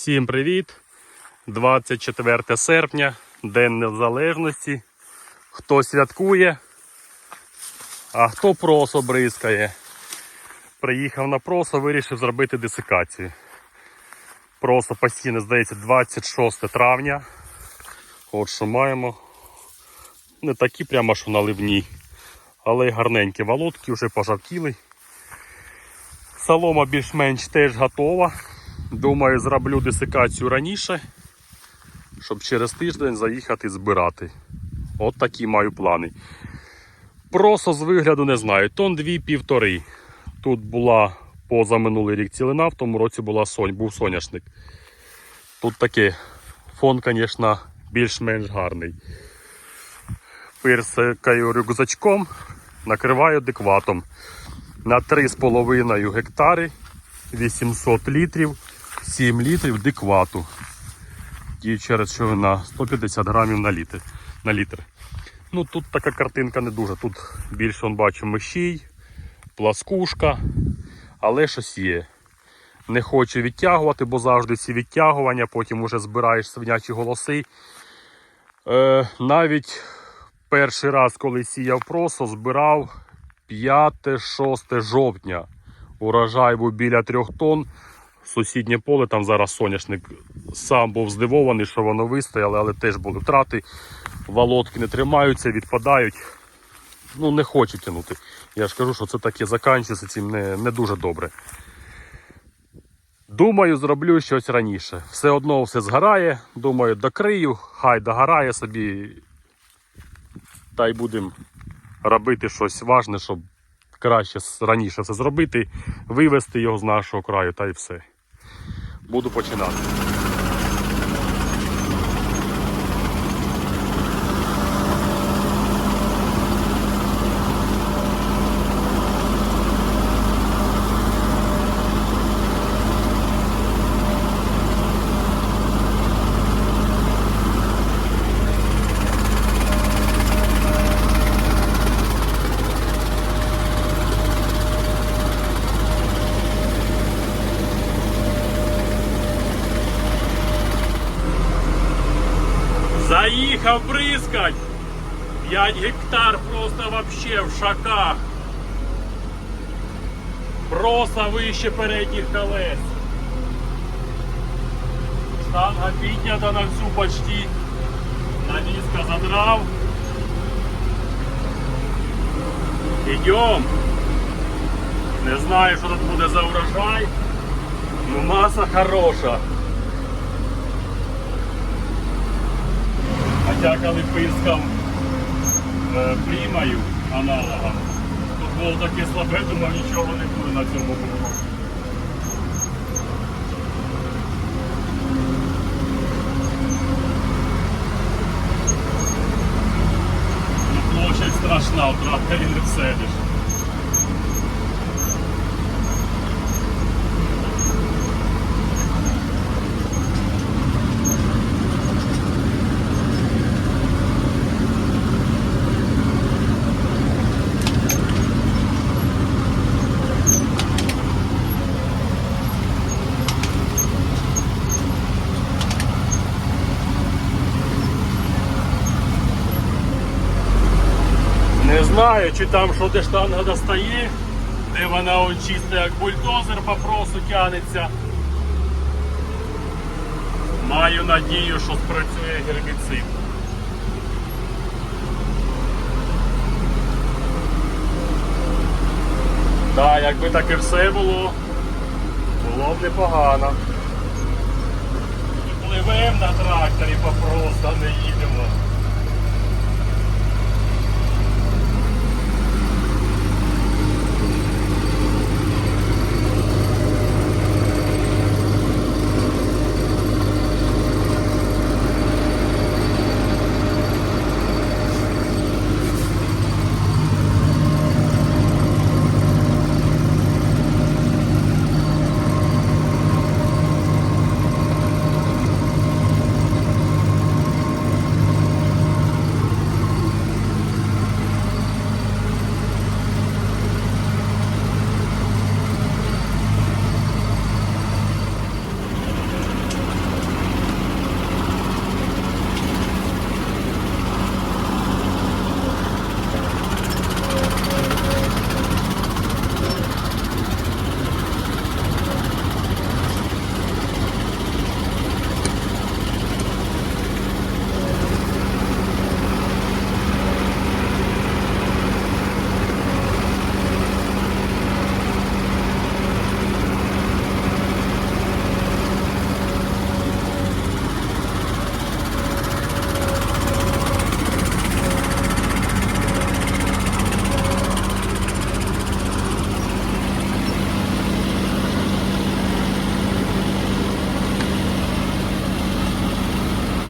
Всім привіт! 24 серпня, День Незалежності. Хто святкує, а хто просо бризкає. Приїхав на просо, вирішив зробити десикацію. Просо постійно, здається, 26 травня. От що маємо. Не такі прямо, що наливні, але гарненькі володки, вже пожавтіли. Солома більш-менш теж готова. Думаю, зроблю десикацію раніше, щоб через тиждень заїхати збирати. От такі маю плани. Просто з вигляду не знаю. Тон дві півтори. Тут була позаминулий рік цілина, в тому році була сонь, був соняшник. Тут таке фон, звісно, більш-менш гарний. Пирсикаю рюкзачком, накриваю декватом на 3,5 гектари 800 літрів, 7 літрів диквату. І через що на 150 грамів на літр. На літр. Ну тут така картинка не дуже. Тут більше он бачу мишій, пласкушка, але щось є. Не хочу відтягувати, бо завжди ці відтягування, потім вже збираєш свинячі голоси. Е, навіть перший раз, коли сіяв просо, збирав 5-6 жовтня. Урожай був біля 3 тонн. Сусіднє поле, там зараз соняшник сам був здивований, що воно вистояло, але теж були втрати. Володки не тримаються, відпадають. Ну, не хочу тягнути. Я ж кажу, що це таке заканчується цим не, не дуже добре. Думаю, зроблю щось раніше. Все одно все згорає. Думаю, докрию, хай догорає собі. Та й будемо робити щось важне, щоб краще раніше все зробити, вивезти його з нашого краю та й все. Mudo o Potinado. Заїхав бризкать. 5 гектар просто вообще в шаках. Просто вище передніх колес. Штанга піднята на всю почти. Навіска задрав. Ідем. Не знаю, що тут буде за урожай. Ну маса хороша. Хоча коли пискав е, прімаю аналогом, тут було таке слабе, думав, нічого не буде на цьому боку. Ну, площадь страшна, втрата і не всидиш. Не знаю, чи там що де штанга достає, де вона он чисто як бульдозер по просу тянеться. Маю надію, що спрацює гербіцид. Так, якби так і все було, було б непогано. Пливемо на тракторі по просто не їдемо.